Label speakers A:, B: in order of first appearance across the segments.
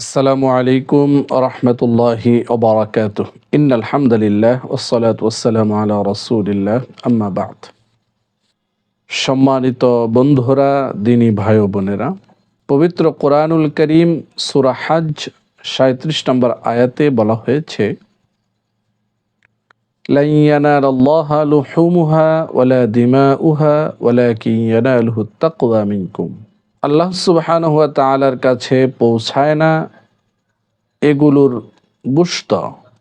A: আসসালামু আলাইকুম রহমতুল্লাহি ওবরাকাত ইন আলহামদুলিল্লাহ ওসলাত ওসালাম আলা রসুলিল্লাহ। আম্মাবাদ সম্মানিত বন্ধুরা, দিনী ভাই বোনেরা, পবিত্র কোরআনুল করিম সুরাহাজ সাঁত্রিশ নম্বর আয়াতে বলা হয়েছে লাইয়ানা ওয়ালা দিমা উহা ওয়ালা কিয়ানা মিনকুম। আল্লাহ সুবহান হুয়া তালার কাছে পৌঁছায় না এগুলোর গুস্ত।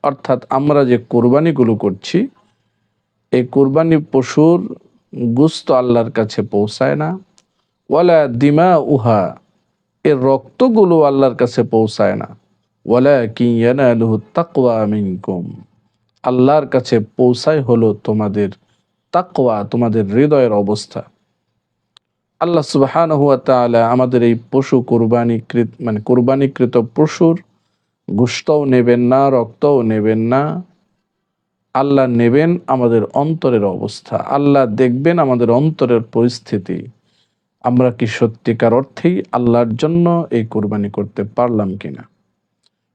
A: অর্থাৎ আমরা যে কোরবানিগুলো করছি, এই কোরবানি পশুর গুস্ত আল্লাহর কাছে পৌঁছায় না। ওয়ালা দিমা উহা এর রক্তগুলো আল্লাহর কাছে পৌঁছায় না। ওয়ালা কিয়ানালহু তাকওয়া মিনকুম, আল্লাহর কাছে পৌঁছায় হলো তোমাদের তাকওয়া, তোমাদের হৃদয়ের অবস্থা। আল্লাহ সুবাহান হুয়া তালা আমাদের এই পশু কোরবানিকৃত মানে কোরবানিকৃত পশুর গুস্তও নেবেন না, রক্তও নেবেন না। আল্লাহ নেবেন আমাদের অন্তরের অবস্থা। আল্লাহ দেখবেন আমাদের অন্তরের পরিস্থিতি। আমরা কি সত্যিকার অর্থেই আল্লাহর জন্য এই কোরবানি করতে পারলাম কিনা?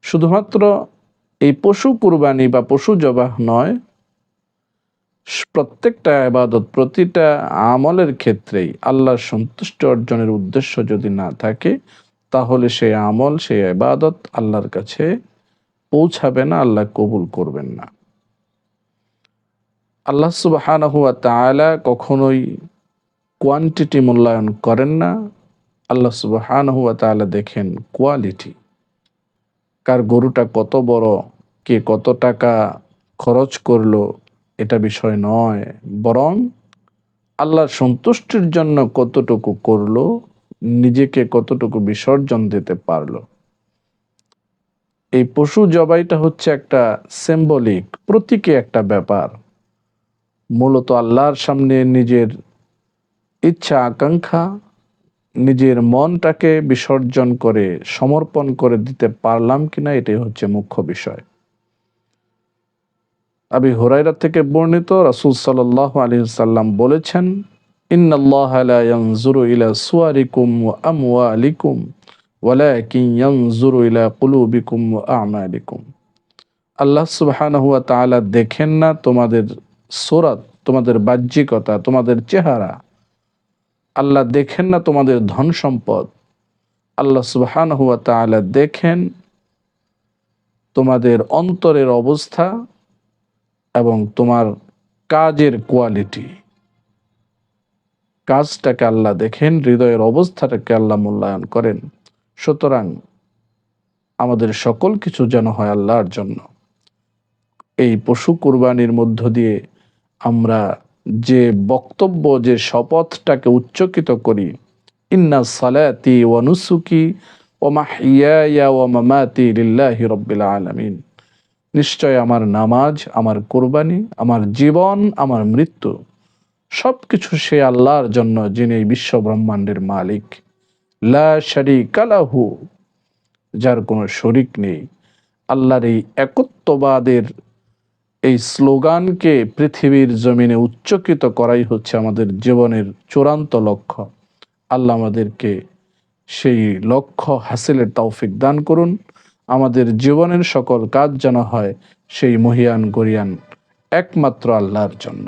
A: শুধুমাত্র এই পশু কুরবানি বা পশু জবাহ নয় প্রত্যেকটা আবাদত প্রতিটা আমলের ক্ষেত্রেই আল্লাহর সন্তুষ্ট অর্জনের উদ্দেশ্য যদি না থাকে, তাহলে সেই আমল, সেই আবাদত আল্লাহর কাছে পৌঁছাবে না, আল্লাহ কবুল করবেন না। আল্লাহ সুবাহান হুয়া তালা কখনোই কোয়ান্টিটি মূল্যায়ন করেন না। আল্লাহ সুবাহান হুয়া তালা দেখেন কোয়ালিটি। কার গরুটা কত বড়, কে কত টাকা খরচ করল এটা বিষয় নয়, বরং আল্লাহর সন্তুষ্টির জন্য কতটুকু করল, নিজেকে কতটুকু বিসর্জন দিতে পারল। এই পশু জবাইটা হচ্ছে একটা সিম্বলিক প্রতীকী একটা ব্যাপার। মূলত আল্লাহর সামনে নিজের ইচ্ছা, আকাঙ্ক্ষা, নিজের মনটাকে বিসর্জন করে, সমর্পণ করে দিতে পারলাম কিনা এটাই হচ্ছে মুখ্য বিষয়। আবি হুরাইরা থেকে বর্ণিত রাসুল সাল্লাহ আলী সাল্লাম বলেছেন ইলা ইলা আল্লাহ সুবহানাহু ওয়া তাআলা দেখেন না তোমাদের সুরাত তোমাদের বাহ্যিকতা, তোমাদের চেহারা। আল্লাহ দেখেন না তোমাদের ধন সম্পদ। আল্লাহ সুবহানাহু ওয়া তাআলা দেখেন তোমাদের অন্তরের অবস্থা এবং তোমার কাজের কোয়ালিটি কাজটাকে আল্লাহ দেখেন, হৃদয়ের অবস্থাটাকে আল্লাহ মূল্যায়ন করেন। সুতরাং আমাদের সকল কিছু যেন হয় আল্লাহর জন্য। এই পশু কুরবানির মধ্য দিয়ে আমরা যে বক্তব্য, যে শপথটাকে উচ্চকিত করি, ইন্না সালাতি ওয়ানুসুকি ওমা হিয়া ও মামাতি লিল্লাহি রব্বিল আলামিন। নিশ্চয় আমার নামাজ, আমার কোরবানি, আমার জীবন, আমার মৃত্যু সব কিছু সে আল্লাহর জন্য যিনি বিশ্ব ব্রহ্মাণ্ডের মালিক। লা যার কোনো শরিক নেই। আল্লাহর এই একত্ববাদের এই স্লোগানকে পৃথিবীর জমিনে উচ্চকিত করাই হচ্ছে আমাদের জীবনের চূড়ান্ত লক্ষ্য। আল্লাহ আমাদেরকে সেই লক্ষ্য হাসিলের তৌফিক দান করুন। আমাদের জীবনের সকল কাজ যেন হয় সেই মহিয়ান গরিয়ান একমাত্র আল্লাহর জন্য।